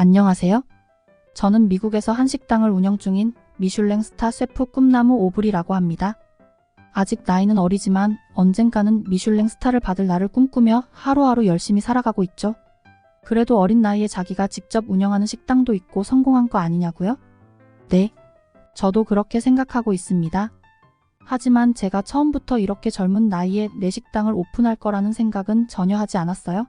안녕하세요. 저는 미국에서 한식당을 운영 중인 미슐랭 스타 셰프 꿈나무 오브리라고 합니다. 아직 나이는 어리지만 언젠가는 미슐랭 스타를 받을 날을 꿈꾸며 하루하루 열심히 살아가고 있죠. 그래도 어린 나이에 자기가 직접 운영하는 식당도 있고 성공한 거 아니냐고요? 네. 저도 그렇게 생각하고 있습니다. 하지만 제가 처음부터 이렇게 젊은 나이에 내 식당을 오픈할 거라는 생각은 전혀 하지 않았어요.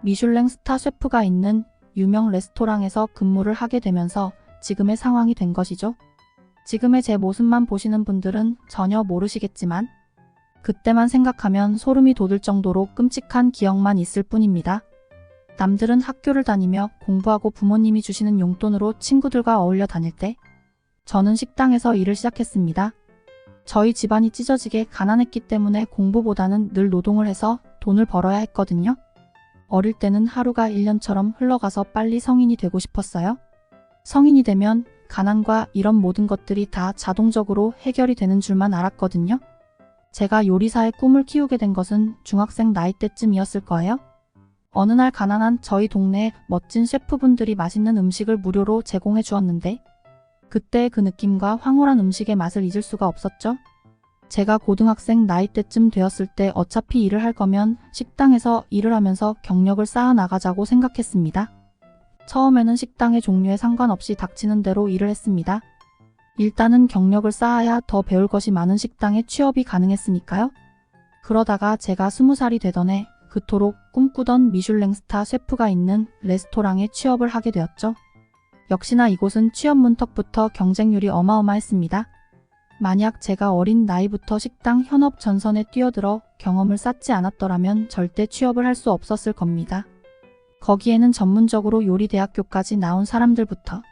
미슐랭 스타 셰프가 있는 유명 레스토랑에서 근무를 하게 되면서 지금의 상황이 된 것이죠. 지금의 제 모습만 보시는 분들은 전혀 모르시겠지만 그때만 생각하면 소름이 돋을 정도로 끔찍한 기억만 있을 뿐입니다. 남들은 학교를 다니며 공부하고 부모님이 주시는 용돈으로 친구들과 어울려 다닐 때 저는 식당에서 일을 시작했습니다. 저희 집안이 찢어지게 가난했기 때문에 공부보다는 늘 노동을 해서 돈을 벌어야 했거든요. 어릴 때는 하루가 1년처럼 흘러가서 빨리 성인이 되고 싶었어요. 성인이 되면 가난과 이런 모든 것들이 다 자동적으로 해결이 되는 줄만 알았거든요. 제가 요리사의 꿈을 키우게 된 것은 중학생 나이 때쯤이었을 거예요. 어느 날 가난한 저희 동네에 멋진 셰프분들이 맛있는 음식을 무료로 제공해 주었는데 그때 그 느낌과 황홀한 음식의 맛을 잊을 수가 없었죠. 제가 고등학생 나이 때쯤 되었을 때 어차피 일을 할 거면 식당에서 일을 하면서 경력을 쌓아 나가자고 생각했습니다. 처음에는 식당의 종류에 상관없이 닥치는 대로 일을 했습니다. 일단은 경력을 쌓아야 더 배울 것이 많은 식당에 취업이 가능했으니까요. 그러다가 제가 스무 살이 되던 해 그토록 꿈꾸던 미슐랭 스타 셰프가 있는 레스토랑에 취업을 하게 되었죠. 역시나 이곳은 취업 문턱부터 경쟁률이 어마어마했습니다. 만약 제가 어린 나이부터 식당 현업 전선에 뛰어들어 경험을 쌓지 않았더라면 절대 취업을 할 수 없었을 겁니다. 거기에는 전문적으로 요리대학교까지 나온 사람들부터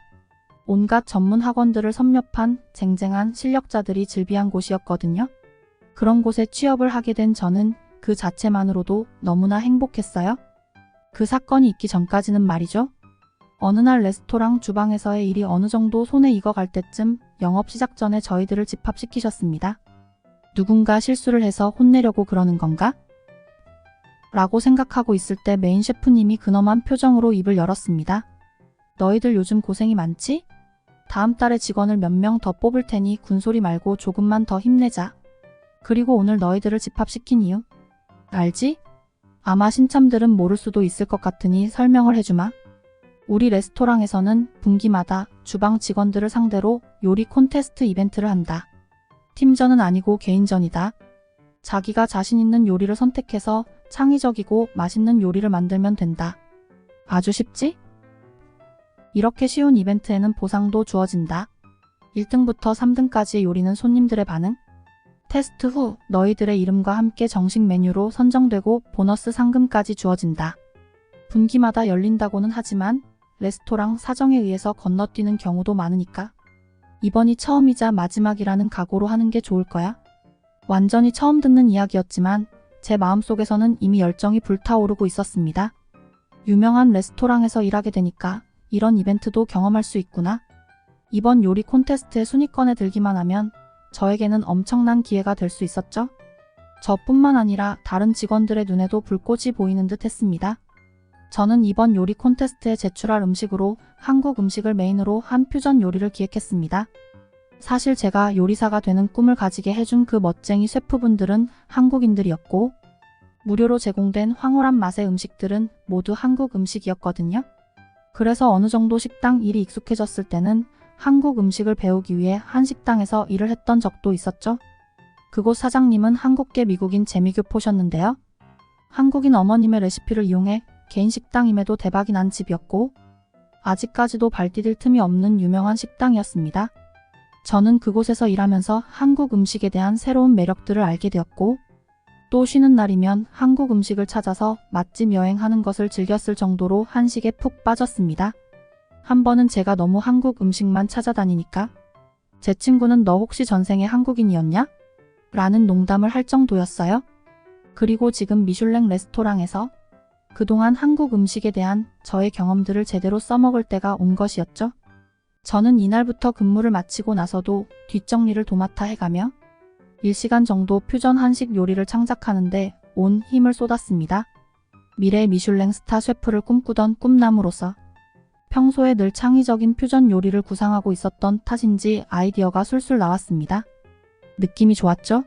온갖 전문 학원들을 섭렵한 쟁쟁한 실력자들이 즐비한 곳이었거든요. 그런 곳에 취업을 하게 된 저는 그 자체만으로도 너무나 행복했어요. 그 사건이 있기 전까지는 말이죠. 어느 날 레스토랑 주방에서의 일이 어느 정도 손에 익어갈 때쯤 영업 시작 전에 저희들을 집합시키셨습니다. 누군가 실수를 해서 혼내려고 그러는 건가? 라고 생각하고 있을 때 메인 셰프님이 근엄한 표정으로 입을 열었습니다. 너희들 요즘 고생이 많지? 다음 달에 직원을 몇 명 더 뽑을 테니 군소리 말고 조금만 더 힘내자. 그리고 오늘 너희들을 집합시킨 이유? 알지? 아마 신참들은 모를 수도 있을 것 같으니 설명을 해주마. 우리 레스토랑에서는 분기마다 주방 직원들을 상대로 요리 콘테스트 이벤트를 한다. 팀전은 아니고 개인전이다. 자기가 자신 있는 요리를 선택해서 창의적이고 맛있는 요리를 만들면 된다. 아주 쉽지? 이렇게 쉬운 이벤트에는 보상도 주어진다. 1등부터 3등까지의 요리는 손님들의 반응? 테스트 후 너희들의 이름과 함께 정식 메뉴로 선정되고 보너스 상금까지 주어진다. 분기마다 열린다고는 하지만 레스토랑 사정에 의해서 건너뛰는 경우도 많으니까 이번이 처음이자 마지막이라는 각오로 하는 게 좋을 거야. 완전히 처음 듣는 이야기였지만 제 마음속에서는 이미 열정이 불타오르고 있었습니다. 유명한 레스토랑에서 일하게 되니까 이런 이벤트도 경험할 수 있구나. 이번 요리 콘테스트에 순위권에 들기만 하면 저에게는 엄청난 기회가 될 수 있었죠. 저뿐만 아니라 다른 직원들의 눈에도 불꽃이 보이는 듯 했습니다. 저는 이번 요리 콘테스트에 제출할 음식으로 한국 음식을 메인으로 한 퓨전 요리를 기획했습니다. 사실 제가 요리사가 되는 꿈을 가지게 해준 그 멋쟁이 셰프분들은 한국인들이었고, 무료로 제공된 황홀한 맛의 음식들은 모두 한국 음식이었거든요. 그래서 어느 정도 식당 일이 익숙해졌을 때는 한국 음식을 배우기 위해 한 식당에서 일을 했던 적도 있었죠. 그곳 사장님은 한국계 미국인 재미교포셨는데요. 한국인 어머님의 레시피를 이용해 개인 식당임에도 대박이 난 집이었고, 아직까지도 발디딜 틈이 없는 유명한 식당이었습니다. 저는 그곳에서 일하면서 한국 음식에 대한 새로운 매력들을 알게 되었고, 또 쉬는 날이면 한국 음식을 찾아서 맛집 여행하는 것을 즐겼을 정도로 한식에 푹 빠졌습니다. 한 번은 제가 너무 한국 음식만 찾아다니니까 제 친구는 너 혹시 전생에 한국인이었냐? 라는 농담을 할 정도였어요. 그리고 지금 미슐랭 레스토랑에서 그동안 한국 음식에 대한 저의 경험들을 제대로 써먹을 때가 온 것이었죠. 저는 이날부터 근무를 마치고 나서도 뒷정리를 도맡아 해가며 1시간 정도 퓨전 한식 요리를 창작하는데 온 힘을 쏟았습니다. 미래 미슐랭 스타 셰프를 꿈꾸던 꿈나무로서 평소에 늘 창의적인 퓨전 요리를 구상하고 있었던 탓인지 아이디어가 술술 나왔습니다. 느낌이 좋았죠?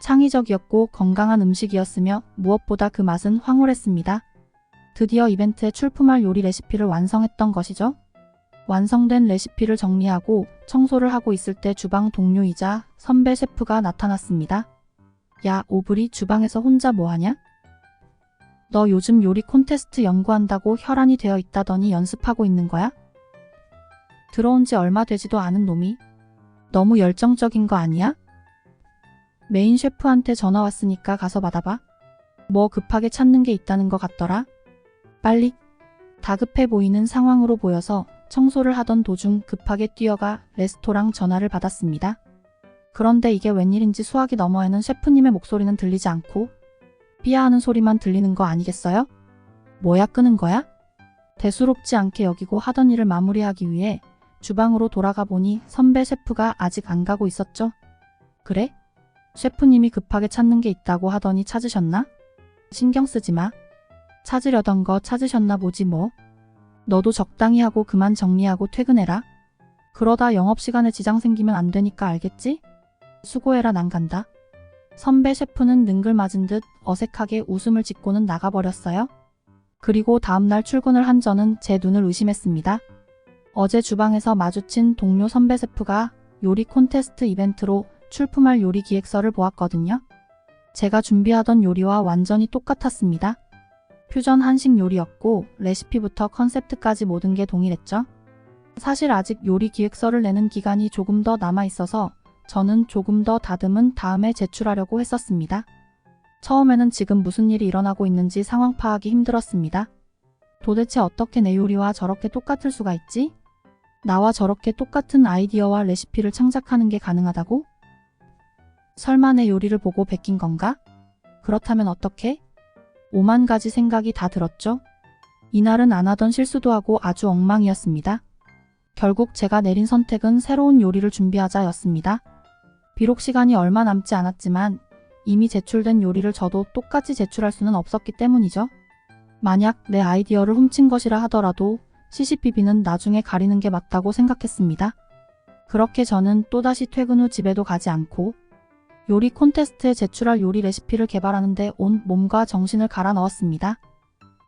창의적이었고 건강한 음식이었으며 무엇보다 그 맛은 황홀했습니다. 드디어 이벤트에 출품할 요리 레시피를 완성했던 것이죠. 완성된 레시피를 정리하고 청소를 하고 있을 때 주방 동료이자 선배 셰프가 나타났습니다. 야, 오브리 주방에서 혼자 뭐하냐? 너 요즘 요리 콘테스트 연구한다고 혈안이 되어 있다더니 연습하고 있는 거야? 들어온 지 얼마 되지도 않은 놈이 너무 열정적인 거 아니야? 메인 셰프한테 전화 왔으니까 가서 받아봐. 뭐 급하게 찾는 게 있다는 것 같더라. 빨리. 다급해 보이는 상황으로 보여서 청소를 하던 도중 급하게 뛰어가 레스토랑 전화를 받았습니다. 그런데 이게 웬일인지 수학이 너머에는 셰프님의 목소리는 들리지 않고 삐아하는 소리만 들리는 거 아니겠어요? 뭐야 끄는 거야? 대수롭지 않게 여기고 하던 일을 마무리하기 위해 주방으로 돌아가 보니 선배 셰프가 아직 안 가고 있었죠. 그래? 셰프님이 급하게 찾는 게 있다고 하더니 찾으셨나? 신경 쓰지 마. 찾으려던 거 찾으셨나 보지 뭐. 너도 적당히 하고 그만 정리하고 퇴근해라. 그러다 영업시간에 지장 생기면 안 되니까 알겠지? 수고해라 난 간다. 선배 셰프는 능글맞은 듯 어색하게 웃음을 짓고는 나가버렸어요. 그리고 다음날 출근을 한 저는 제 눈을 의심했습니다. 어제 주방에서 마주친 동료 선배 셰프가 요리 콘테스트 이벤트로 출품할 요리 기획서를 보았거든요. 제가 준비하던 요리와 완전히 똑같았습니다. 퓨전 한식 요리였고 레시피부터 컨셉트까지 모든 게 동일했죠. 사실 아직 요리 기획서를 내는 기간이 조금 더 남아 있어서 저는 조금 더 다듬은 다음에 제출하려고 했었습니다. 처음에는 지금 무슨 일이 일어나고 있는지 상황 파악이 힘들었습니다. 도대체 어떻게 내 요리와 저렇게 똑같을 수가 있지? 나와 저렇게 똑같은 아이디어와 레시피를 창작하는 게 가능하다고? 설마 내 요리를 보고 베낀 건가? 그렇다면 어떻게? 오만 가지 생각이 다 들었죠? 이날은 안 하던 실수도 하고 아주 엉망이었습니다. 결국 제가 내린 선택은 새로운 요리를 준비하자였습니다. 비록 시간이 얼마 남지 않았지만 이미 제출된 요리를 저도 똑같이 제출할 수는 없었기 때문이죠. 만약 내 아이디어를 훔친 것이라 하더라도 CCTV는 나중에 가리는 게 맞다고 생각했습니다. 그렇게 저는 또다시 퇴근 후 집에도 가지 않고 요리 콘테스트에 제출할 요리 레시피를 개발하는데 온 몸과 정신을 갈아 넣었습니다.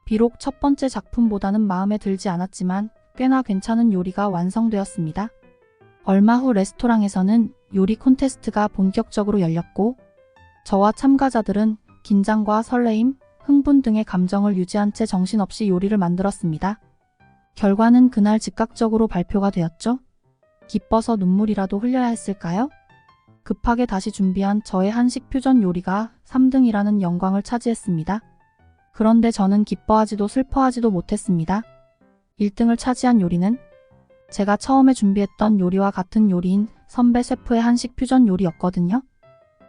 비록 첫 번째 작품보다는 마음에 들지 않았지만 꽤나 괜찮은 요리가 완성되었습니다. 얼마 후 레스토랑에서는 요리 콘테스트가 본격적으로 열렸고 저와 참가자들은 긴장과 설레임, 흥분 등의 감정을 유지한 채 정신없이 요리를 만들었습니다. 결과는 그날 즉각적으로 발표가 되었죠. 기뻐서 눈물이라도 흘려야 했을까요? 급하게 다시 준비한 저의 한식 퓨전 요리가 3등이라는 영광을 차지했습니다. 그런데 저는 기뻐하지도 슬퍼하지도 못했습니다. 1등을 차지한 요리는 제가 처음에 준비했던 요리와 같은 요리인 선배 셰프의 한식 퓨전 요리였거든요.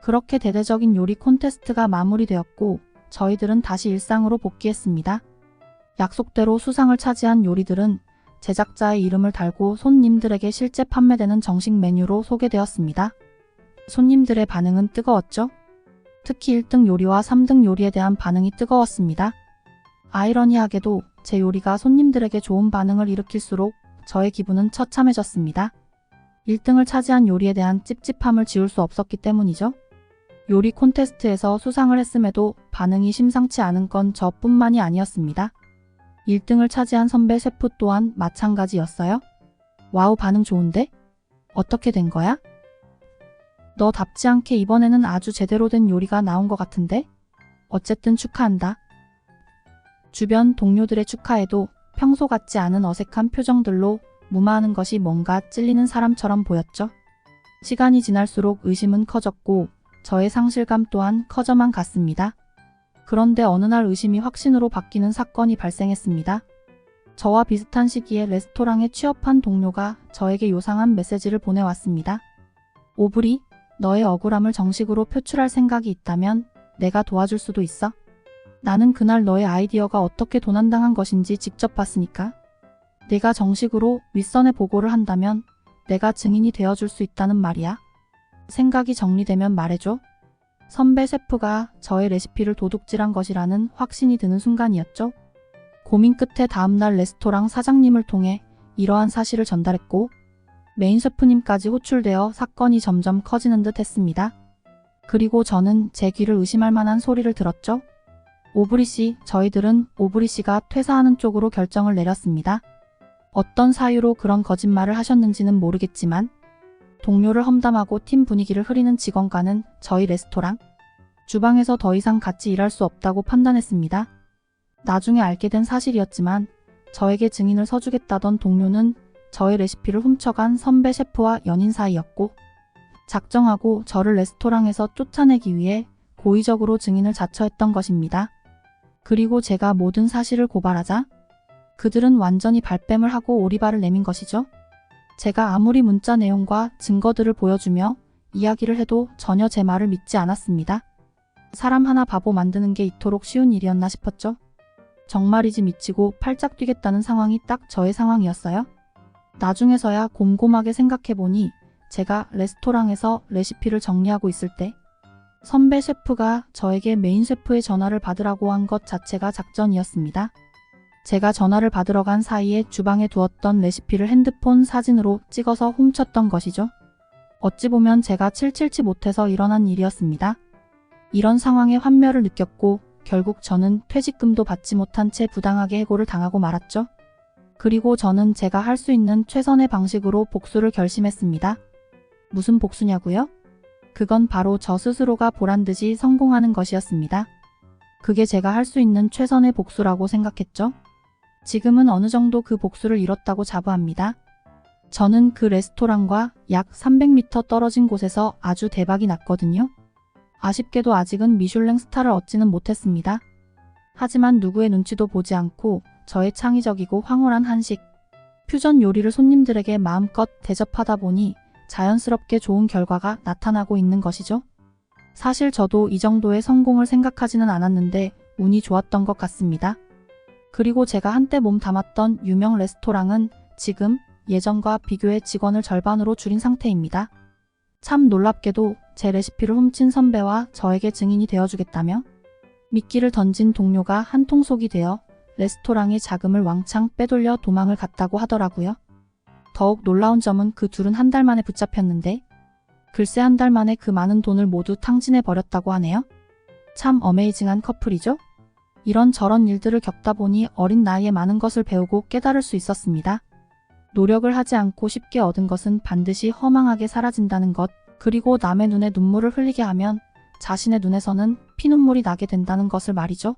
그렇게 대대적인 요리 콘테스트가 마무리되었고 저희들은 다시 일상으로 복귀했습니다. 약속대로 수상을 차지한 요리들은 제작자의 이름을 달고 손님들에게 실제 판매되는 정식 메뉴로 소개되었습니다. 손님들의 반응은 뜨거웠죠? 특히 1등 요리와 3등 요리에 대한 반응이 뜨거웠습니다. 아이러니하게도 제 요리가 손님들에게 좋은 반응을 일으킬수록 저의 기분은 처참해졌습니다. 1등을 차지한 요리에 대한 찝찝함을 지울 수 없었기 때문이죠. 요리 콘테스트에서 수상을 했음에도 반응이 심상치 않은 건 저뿐만이 아니었습니다. 1등을 차지한 선배 셰프 또한 마찬가지였어요. 와우 반응 좋은데? 어떻게 된 거야? 너답지 않게 이번에는 아주 제대로 된 요리가 나온 것 같은데? 어쨌든 축하한다. 주변 동료들의 축하에도 평소 같지 않은 어색한 표정들로 무마하는 것이 뭔가 찔리는 사람처럼 보였죠. 시간이 지날수록 의심은 커졌고 저의 상실감 또한 커져만 갔습니다. 그런데 어느 날 의심이 확신으로 바뀌는 사건이 발생했습니다. 저와 비슷한 시기에 레스토랑에 취업한 동료가 저에게 요상한 메시지를 보내왔습니다. 오브리, 너의 억울함을 정식으로 표출할 생각이 있다면 내가 도와줄 수도 있어. 나는 그날 너의 아이디어가 어떻게 도난당한 것인지 직접 봤으니까. 내가 정식으로 윗선에 보고를 한다면 내가 증인이 되어줄 수 있다는 말이야. 생각이 정리되면 말해줘. 선배 셰프가 저의 레시피를 도둑질한 것이라는 확신이 드는 순간이었죠. 고민 끝에 다음날 레스토랑 사장님을 통해 이러한 사실을 전달했고 메인 셰프님까지 호출되어 사건이 점점 커지는 듯 했습니다. 그리고 저는 제 귀를 의심할 만한 소리를 들었죠. 오브리 씨, 저희들은 오브리 씨가 퇴사하는 쪽으로 결정을 내렸습니다. 어떤 사유로 그런 거짓말을 하셨는지는 모르겠지만 동료를 험담하고 팀 분위기를 흐리는 직원과는 저희 레스토랑 주방에서 더 이상 같이 일할 수 없다고 판단했습니다. 나중에 알게 된 사실이었지만 저에게 증인을 서주겠다던 동료는 저의 레시피를 훔쳐간 선배 셰프와 연인 사이였고 작정하고 저를 레스토랑에서 쫓아내기 위해 고의적으로 증인을 자처했던 것입니다. 그리고 제가 모든 사실을 고발하자 그들은 완전히 발뺌을 하고 오리발을 내민 것이죠. 제가 아무리 문자 내용과 증거들을 보여주며 이야기를 해도 전혀 제 말을 믿지 않았습니다. 사람 하나 바보 만드는 게 이토록 쉬운 일이었나 싶었죠. 정말이지 미치고 팔짝 뛰겠다는 상황이 딱 저의 상황이었어요. 나중에서야 곰곰하게 생각해보니 제가 레스토랑에서 레시피를 정리하고 있을 때 선배 셰프가 저에게 메인 셰프의 전화를 받으라고 한 것 자체가 작전이었습니다. 제가 전화를 받으러 간 사이에 주방에 두었던 레시피를 핸드폰 사진으로 찍어서 훔쳤던 것이죠. 어찌 보면 제가 칠칠치 못해서 일어난 일이었습니다. 이런 상황에 환멸을 느꼈고 결국 저는 퇴직금도 받지 못한 채 부당하게 해고를 당하고 말았죠. 그리고 저는 제가 할 수 있는 최선의 방식으로 복수를 결심했습니다. 무슨 복수냐고요? 그건 바로 저 스스로가 보란 듯이 성공하는 것이었습니다. 그게 제가 할 수 있는 최선의 복수라고 생각했죠. 지금은 어느 정도 그 복수를 이뤘다고 자부합니다. 저는 그 레스토랑과 약 300m 떨어진 곳에서 아주 대박이 났거든요. 아쉽게도 아직은 미슐랭 스타를 얻지는 못했습니다. 하지만 누구의 눈치도 보지 않고 저의 창의적이고 황홀한 한식, 퓨전 요리를 손님들에게 마음껏 대접하다 보니 자연스럽게 좋은 결과가 나타나고 있는 것이죠. 사실 저도 이 정도의 성공을 생각하지는 않았는데 운이 좋았던 것 같습니다. 그리고 제가 한때 몸 담았던 유명 레스토랑은 지금 예전과 비교해 직원을 절반으로 줄인 상태입니다. 참 놀랍게도 제 레시피를 훔친 선배와 저에게 증인이 되어주겠다며 미끼를 던진 동료가 한통속이 되어 레스토랑의 자금을 왕창 빼돌려 도망을 갔다고 하더라고요. 더욱 놀라운 점은 그 둘은 한 달 만에 붙잡혔는데 글쎄 한 달 만에 그 많은 돈을 모두 탕진해 버렸다고 하네요. 참 어메이징한 커플이죠? 이런 저런 일들을 겪다 보니 어린 나이에 많은 것을 배우고 깨달을 수 있었습니다. 노력을 하지 않고 쉽게 얻은 것은 반드시 허망하게 사라진다는 것, 그리고 남의 눈에 눈물을 흘리게 하면 자신의 눈에서는 피눈물이 나게 된다는 것을 말이죠.